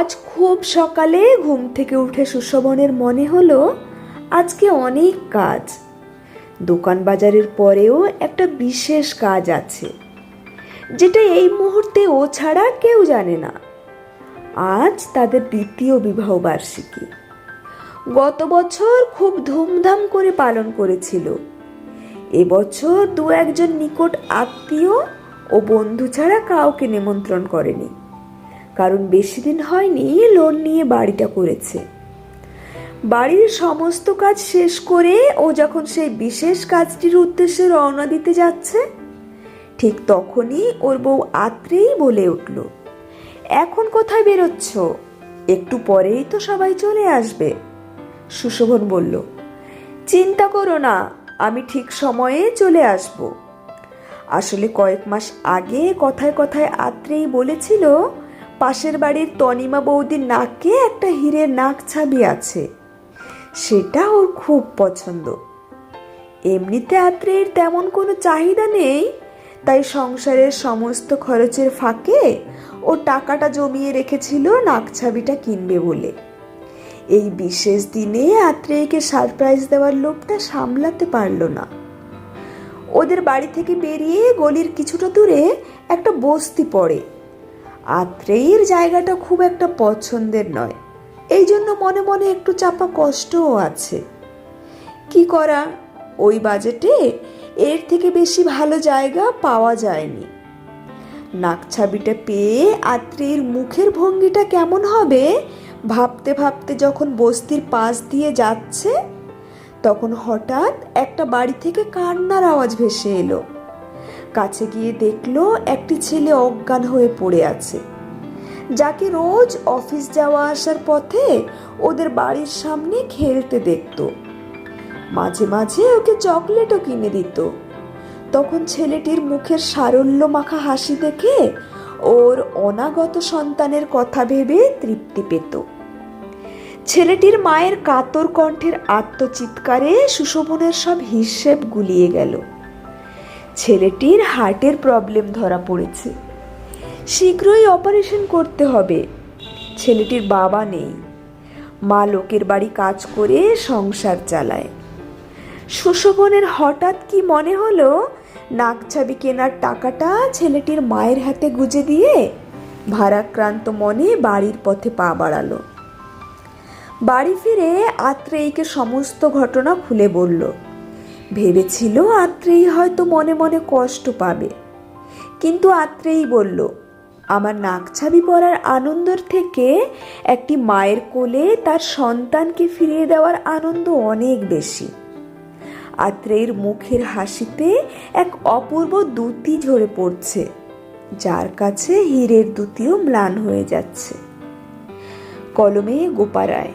আজ খুব সকালে ঘুম থেকে উঠে সুশোভনের মনে হলো, আজকে অনেক কাজ। দোকান বাজারের পরেও একটা বিশেষ কাজ আছে, যেটা এই মুহূর্তে ও ছাড়া কেউ জানে না। আজ তাদের দ্বিতীয় বিবাহ বার্ষিকী। গত বছর খুব ধুমধাম করে পালন করেছিল। এবছর দু একজন নিকট আত্মীয় ও বন্ধু ছাড়া কাউকে নিমন্ত্রণ করেনি। কারণ বেশি দিন হয়নি লোন নিয়ে বাড়িটা করেছে। বাড়ির সমস্ত কাজ শেষ করে ও যখন সেই বিশেষ কাজটির উদ্দেশ্যে রওনা দিতে যাচ্ছে, ঠিক তখনই ওর বউ আত্রেই বলে উঠল, এখন কোথায় বেরোচ্ছ? একটু পরেই তো সবাই চলে আসবে। সুশোভন বলল, চিন্তা করো না, আমি ঠিক সময়ে চলে আসব। আসলে কয়েক মাস আগে কথায় কথায় আত্রেই বলেছিল পাশের বাড়ির তনিমা বৌদির নাকে একটা হীরের নাক ছাবি আছে। সেটা ওর খুব পছন্দ। এমনিতে আত্রের তেমন কোনো চাহিদা নেই, তাই সংসারের সমস্ত খরচের ফাঁকে ও টাকাটা জমিয়ে রেখেছিল নাকছাবিটা কিনবে বলে। এই বিশেষ দিনে আত্রেয়কে সারপ্রাইজ দেওয়ার লোভটা সামলাতে পারল না। ওদের বাড়ি থেকে বেরিয়ে গলির কিছুটা দূরে একটা বস্তি পড়ে। আত্রেয়ের জায়গাটা খুব একটা পছন্দের নয়। এই জন্য মনে মনে একটু চাপা কষ্টও আছে। কি করা? ওই বাজেটে এর থেকে বেশি ভালো জায়গা পাওয়া যায়নি। নাকছাবিটা পেয়ে আত্রেয়ের মুখের ভঙ্গিটা কেমন হবে? ভাবতে ভাবতে যখন বস্তির পাশ দিয়ে যাচ্ছে, তখন হঠাৎ একটা বাড়ি থেকে কান্নার আওয়াজ ভেসে এলো। কাছে গিয়ে দেখল একটি ছেলে অজ্ঞান হয়ে পড়ে আছে। যাকে রোজ অফিস যাওয়া আসার পথে ওদের বাড়ির সামনে খেলতে দেখত। মাঝে মাঝে ওকে চকলেটও কিনে দিত। তখন ছেলেটির মুখের সারল্য মাখা হাসি দেখে ওর অনাগত সন্তানের কথা ভেবে তৃপ্তি পেত। ছেলেটির মায়ের কাতর কণ্ঠের আত্মচিৎকারে সুশোভনের সব হিসেব গুলিয়ে গেল। ছেলেটির হার্টের প্রবলেম ধরা পড়েছে। শীঘ্রই অপারেশন করতে হবে। ছেলেটির বাবা নেই। মা লোকের বাড়ি কাজ করে সংসার চালায়। সুশোভনের হঠাৎ কি মনে হলো? নাকছাবি কেনার টাকাটা ছেলেটির মায়ের হাতে গুজে দিয়ে ভারাক্রান্ত মনে বাড়ির পথে পা বাড়ালো। বাড়ি ফিরে আত্রেয়ীকে সমস্ত ঘটনা খুলে বলল ভেবেছিল আত্রেয়ী হয়তো মনে মনে কষ্ট পাবে। কিন্তু আত্রেয়ী বলল, আমার নাকছাবি পরার আনন্দর থেকে একটি মায়ের কোলে তার সন্তানকে ফিরিয়ে দেওয়ার আনন্দ অনেক বেশি আত্রেয়ের মুখের হাসিতে এক অপূর্ব দ্যুতি ঝরে পড়ছে, যার কাছে হীরের দ্যুতিও ম্লান হয়ে যাচ্ছে। কলমে গোপারায়